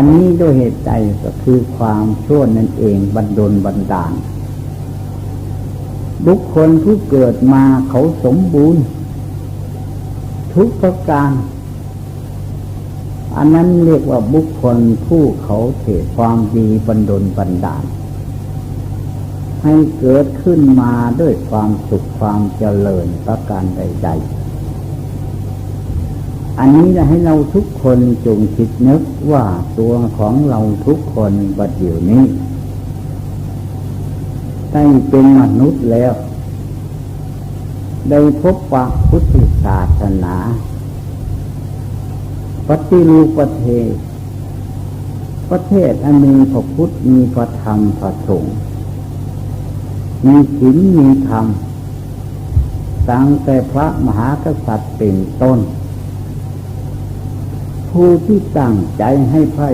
อันนี้ด้วยเหตุใจก็คือความชั่วนั่นเองบันดลบันดาล บุคคลผู้เกิดมาเขาสมบูรณ์ ทุกประการ อันนั้นเรียกว่าบุคคลผู้เขาเทความดีบันดลบันดาล ให้เกิดขึ้นมาด้วยความสุขความเจริญประการใดๆ อันนี้จะให้เราทุกคนจงคิดนึกว่าตัวของเราทุกคนบัดเดี๋ยวนี้ ได้เป็นมนุษย์แล้ว ได้พบปะพุทธศาสนาปฏิรูปประเทศ ประเทศอันมีพระพุทธมีพระธรรมพระสงฆ์มีศีลมีธรรมตั้งแต่พระมหากษัตริย์เป็นต้น ผู้ที่ตั้งใจให้ไพ่